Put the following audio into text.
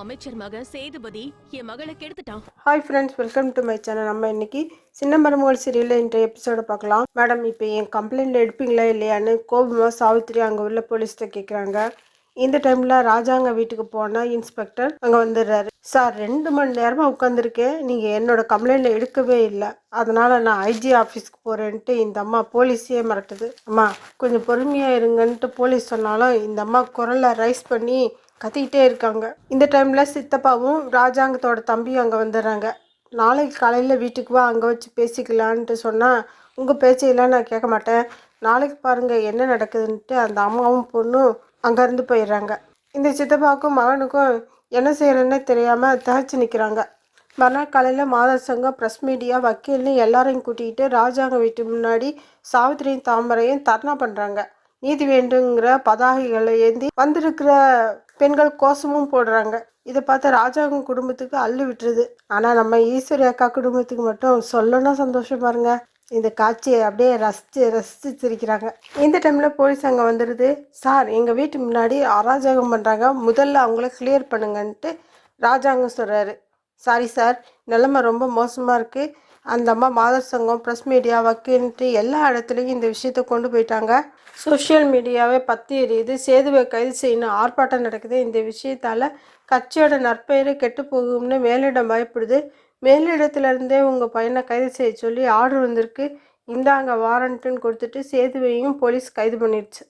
அமைச்சர் மக சேதுபதி என் மகளை கெடுத்துட்டான். Hi friends welcome to my channel நம்ம இன்னைக்கு சின்ன மருமகள் சீரியலில் இன்றைய எபிசோட பார்க்கலாம். மேடம் இப்போ என் கம்ப்ளைண்ட் எடுப்பீங்களா இல்லையான்னு கோபமாக சாவித்திரி அங்கே உள்ள போலீஸ்கிட்ட கேட்குறாங்க இந்த டைமில் ராஜாங்க வீட்டுக்கு போனால் இன்ஸ்பெக்டர் அங்கே வந்துடுறாரு. சார் ரெண்டு மணி நேரமாக உட்காந்துருக்கேன் நீங்கள் என்னோட கம்ப்ளைண்ட்டில் எடுக்கவே இல்லை. அதனால் நான் ஐஜி ஆஃபீஸ்க்கு போகிறேன்ட்டு இந்த அம்மா போலீஸே மிரட்டுது. அம்மா கொஞ்சம் பொறுமையாக இருங்கன்ட்டு போலீஸ் சொன்னாலும் இந்த அம்மா குரலை ரைஸ் பண்ணி கத்திக்கிட்டே இருக்காங்க. இந்த டைமில் சித்தப்பாவும் ராஜாங்கத்தோட தம்பியும் அங்கே வந்துடுறாங்க. நாளைக்கு காலையில் வீட்டுக்கு வா அங்கே வச்சு பேசிக்கலான்ட்டு சொன்னால் உங்கள் பேச்சையெல்லாம் நான் கேட்க மாட்டேன். நாளைக்கு பாருங்கள் என்ன நடக்குதுன்ட்டு அந்த அம்மாவும் பொண்ணும் அங்கேருந்து போயிடுறாங்க. இந்த சித்தப்பாவுக்கும் மகனுக்கும் என்ன செய்யறதுன்னே தெரியாமல் தகச்சு நிற்கிறாங்க மறுநாள் காலையில் மாதர் சங்கம் ப்ரெஸ் மீடியா வக்கீல்னு எல்லாரையும் கூட்டிகிட்டு ராஜாங்க வீட்டு முன்னாடி சாவித்திரியும் தாமரையும் தர்ணா பண்ணுறாங்க நீதி வேண்டுங்கிற பதாகைகளை ஏந்தி வந்திருக்கிற பெண்கள் கோஷமும் போடுறாங்க. இதை பார்த்து ராஜாங்க குடும்பத்துக்கு அள்ளு விட்டுருது. ஆனால் நம்ம ஈஸ்வரி அக்கா குடும்பத்துக்கு மட்டும் சொல்லணும் சந்தோஷம் பாருங்க. இந்த காட்சியை அப்படியே ரசித்து ரசித்து சிரிக்கிறாங்க. இந்த டைமில் போலீஸ் அங்கே வந்துடுது சார் எங்கள் வீட்டு முன்னாடி அராஜகம் பண்ணுறாங்க முதல்ல அவங்கள கிளியர் பண்ணுங்கன்ட்டு ராஜாங்கம் சொல்கிறாரு சாரி சார் நிலமை ரொம்ப மோசமாக இருக்குது அந்த அம்மா மாதர் சங்கம் ப்ரெஸ் மீடியா வக்கீல்ட்டு எல்லா இடத்துலையும் இந்த விஷயத்தை கொண்டு போயிட்டாங்க. சோஷியல் மீடியாவே பற்றி எரியுது. சேதுவை கைது செய்யணும். ஆர்ப்பாட்டம் நடக்குது. இந்த விஷயத்தால் கட்சியோட நற்பெயரு கெட்டு போகும்னு மேலிடம் பயப்படுது. மேலிடத்துலேருந்தே உங்கள் பையனை கைது செய்ய சொல்லி ஆர்டர் வந்திருக்கு. இந்தாங்க வாரண்ட்டுன்னு கொடுத்துட்டு சேதுவையும் போலீஸ் கைது பண்ணிடுச்சு